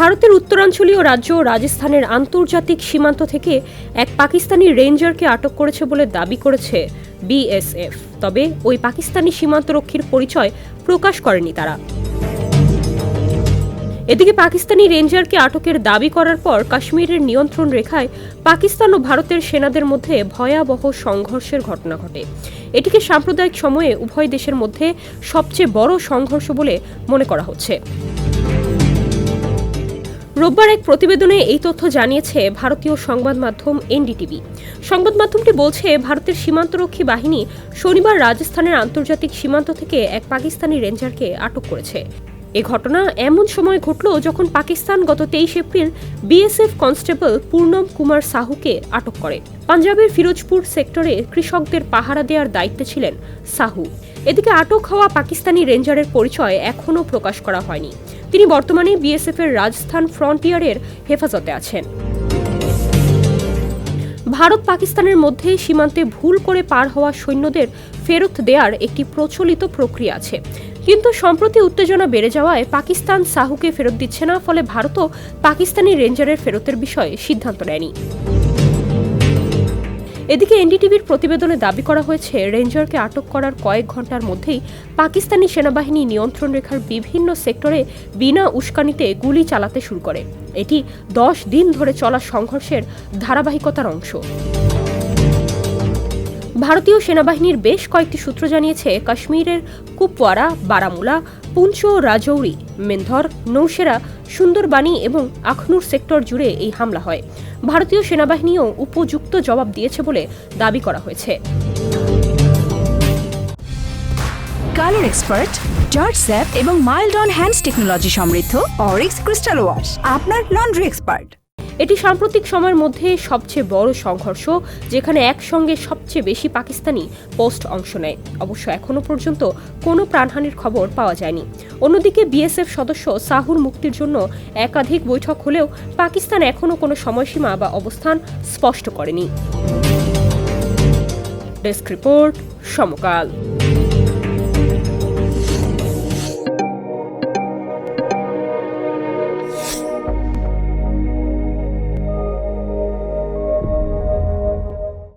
ভারতের উত্তরাঞ্চলীয় রাজ্য রাজস্থানের আন্তর্জাতিক সীমান্ত থেকে এক পাকিস্তানি রেঞ্জারকে আটক করেছে বলে দাবি করেছে বিএসএফ। তবে ওই পাকিস্তানি সীমান্তরক্ষীর পরিচয় প্রকাশ করেনি তারা। এদিকে পাকিস্তানি রেঞ্জারকে আটকের দাবি করার পর কাশ্মীরের নিয়ন্ত্রণ রেখায় পাকিস্তান ও ভারতের সেনাদের মধ্যে ভয়াবহ সংঘর্ষের ঘটনা ঘটে। এটিকে সাম্প্রদায়িক সময়ে উভয় দেশের মধ্যে সবচেয়ে বড় সংঘর্ষ বলে মনে করা হচ্ছে। রোববার এক প্রতিবেদনে এই তথ্য জানিয়েছে ভারতীয় সংবাদ মাধ্যম এনডিটিভি। সংবাদ মাধ্যমটি বলছে, ভারতের সীমান্তরক্ষী বাহিনী শনিবার রাজস্থানের আন্তর্জাতিক সীমান্ত থেকে এক পাকিস্তানি রেঞ্জারকে আটক করেছে। এ ঘটনা এমন সময় ঘটল যখন পাকিস্তান গত তেইশ April BSF constable Purnam Kumar সাহুকে আটক করে। পাঞ্জাবের ফিরোজপুর সেক্টরে কৃষকদের পাহারা দেওয়ার দায়িত্বে ছিলেন সাহু। এদিকে আটক হওয়া পাকিস্তানি রেঞ্জারের পরিচয় এখনও প্রকাশ করা হয়নি। তিনি বর্তমানে বিএসএফ এর রাজস্থান ফ্রন্টিয়ারের হেফাজতে আছেন। ভারত পাকিস্তানের মধ্যে সীমান্তে ভুল করে পার হওয়া সৈন্যদের ফেরত দেওয়ার একটি প্রচলিত প্রক্রিয়া আছে। কিন্তু সম্প্রতি উত্তেজনা বেড়ে যাওয়ায় পাকিস্তান সাহুকে ফেরত দিচ্ছে না, ফলে ভারতও পাকিস্তানি রেঞ্জারের ফেরতের বিষয়ে সিদ্ধান্ত নেয়নি। এদিকে এনডিটিভির প্রতিবেদনে দাবি করা হয়েছে, রেঞ্জারকে আটক করার কয়েক ঘণ্টার মধ্যেই পাকিস্তানি সেনাবাহিনী নিয়ন্ত্রণ রেখার বিভিন্ন সেক্টরে বিনা উস্কানিতে গুলি চালাতে শুরু করে। এটি দশ দিন ধরে চলা সংঘর্ষের ধারাবাহিকতার অংশ। ভারতীয় সেনাবাহিনীর বেশ কয়েকটি সূত্র জানিয়েছে, কাশ্মীরের কুপওয়ারা, বারামুলা পুঞ্চ রাজৌরি মেন্ধর নৌসেরা, সুন্দরবাণী এবং আখনুর সেক্টর জুড়ে এই হামলা হয়। ভারতীয় সেনাবাহিনীও উপযুক্ত জবাব দিয়েছে বলে দাবি করা হয়েছে। কালার এক্সপার্ট জর্জ স্যাপ এবং মাইল্ড অন হ্যান্ডস টেকনোলজি সমৃদ্ধ, অরিক্স ক্রিস্টাল ওয়াশ, আপনার লন্ড্রি এক্সপার্ট। এটি সাম্প্রতিক সময়ের মধ্যে সবচেয়ে বড় সংঘর্ষ, যেখানে একসঙ্গে সবচেয়ে বেশি পাকিস্তানি পোস্ট অংশ নেয়। অবশ্য এখনও পর্যন্ত কোনো প্রাণহানির খবর পাওয়া যায়নি। অন্যদিকে বিএসএফ সদস্য সাহুর মুক্তির জন্য একাধিক বৈঠক হলেও পাকিস্তান এখনও কোনো সময়সীমা বা অবস্থান স্পষ্ট করেনি। Desk report Samakal.